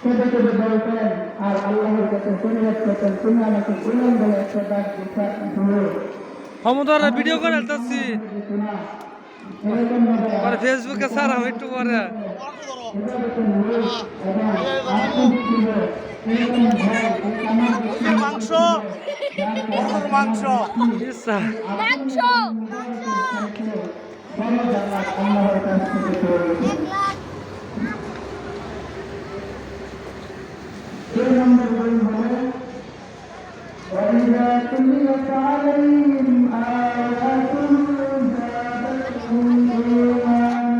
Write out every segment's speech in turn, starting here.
কেঁদে কেঁদে বলতেন আর আল্লাহর কাছে করতেন তুমি আমাকে বলে একটা ডাক দিতে ক্ষমতার ভিডিও করে ভাবে পরে ফেসবুকে ছাড়াম একটু পরে। মাংস মাংস। মাংস। وإذا تليت عليهم آياته زادتهم إيمانا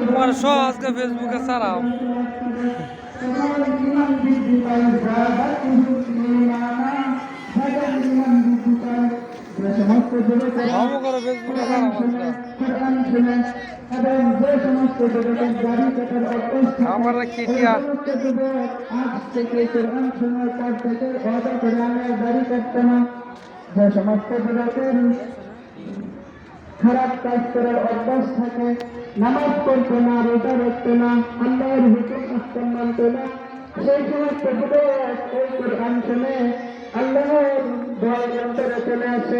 তোমার সহ আজকে ফেসবুকে ছাড়াম ক্ষম করে ফেসবুকে ছাড়াম আমার খিটিয়া আজ থেকে কোরআন শোনার পর থেকে ওয়াদা করে আমি আর দাড়ি কাটতো না যে সমস্ত যুবকের খারাপ কাজ করার অভ্যাস থাকে নামাজ পড়তো না রোজা রাখতো না আল্লাহর হুকুম আহকাম মানতো না সেই সমস্ত কোরআন শুনে আল্লাহর ভয় অন্তরে চলে আসে।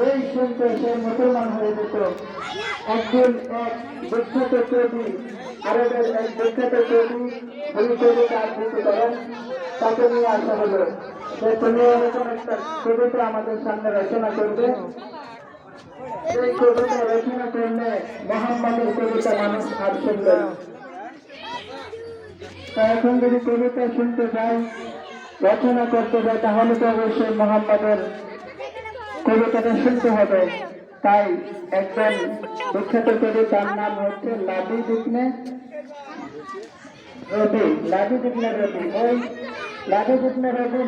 যেই শুনতো সে মুসলমান হয়ে যেত। একদিন এক বিখ্যাত কবি আরবের এক বিখ্যাত কবি কবিতা আবৃত্তি করেন তাকে নিয়ে আসা হলো। যে তুমি এরকম একটা কবিতা আমাদের সামনে রচনা করবে। এই কবিতা রচনা করলে মোহাম্মদের কবিতা মানুষ আর শুনবে এখন যদি কবিতা শুনতে চাই, রচনা করতে চাই, তাহলে তো অবশ্যই মোহাম্মদের কবিতাটা শুনতে হবে। তাই একজন বিখ্যাত কবি তার নাম হচ্ছে লাবি দিকনে রবি লাবি দিকনে রবি। ওই লাবি দিকনে রবি